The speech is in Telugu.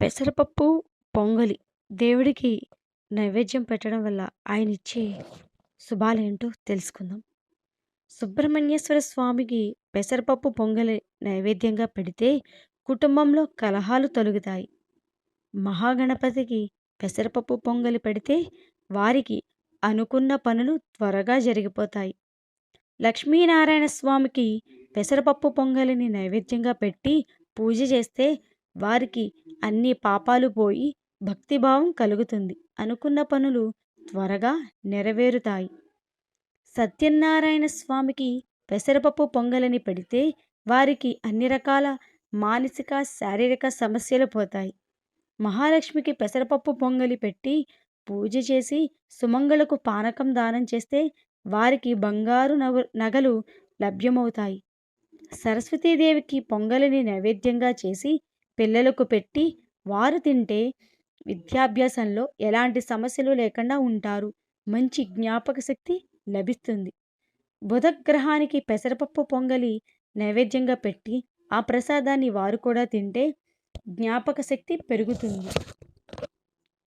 పెసరపప్పు పొంగలి దేవుడికి నైవేద్యం పెట్టడం వల్ల ఆయన ఇచ్చే శుభాలేంటో తెలుసుకుందాం. సుబ్రహ్మణ్యేశ్వర స్వామికి పెసరపప్పు పొంగలి నైవేద్యంగా పెడితే కుటుంబంలో కలహాలు తొలగుతాయి. మహాగణపతికి పెసరపప్పు పొంగలి పెడితే వారికి అనుకున్న పనులు త్వరగా జరిగిపోతాయి. లక్ష్మీనారాయణ స్వామికి పెసరపప్పు పొంగలిని నైవేద్యంగా పెట్టి పూజ చేస్తే వారికి అన్ని పాపాలు పోయి భక్తిభావం కలుగుతుంది. అనుకున్న పనులు త్వరగా నెరవేరుతాయి. సత్యనారాయణ స్వామికి పెసరపప్పు పొంగలిని పెడితే వారికి అన్ని రకాల మానసిక శారీరక సమస్యలు పోతాయి. మహాలక్ష్మికి పెసరపప్పు పొంగలి పెట్టి పూజ చేసి సుమంగళకు పానకం దానం చేస్తే వారికి బంగారు నగ నగలు లభ్యమవుతాయి. సరస్వతీదేవికి పొంగలిని నైవేద్యంగా చేసి పిల్లలకు పెట్టి వారు తింటే విద్యాభ్యాసంలో ఎలాంటి సమస్యలు లేకుండా ఉంటారు. మంచి జ్ఞాపక శక్తి లభిస్తుంది. బుధగ్రహానికి పెసరపప్పు పొంగలి నైవేద్యంగా పెట్టి ఆ ప్రసాదాన్ని వారు కూడా తింటే జ్ఞాపక శక్తి పెరుగుతుంది.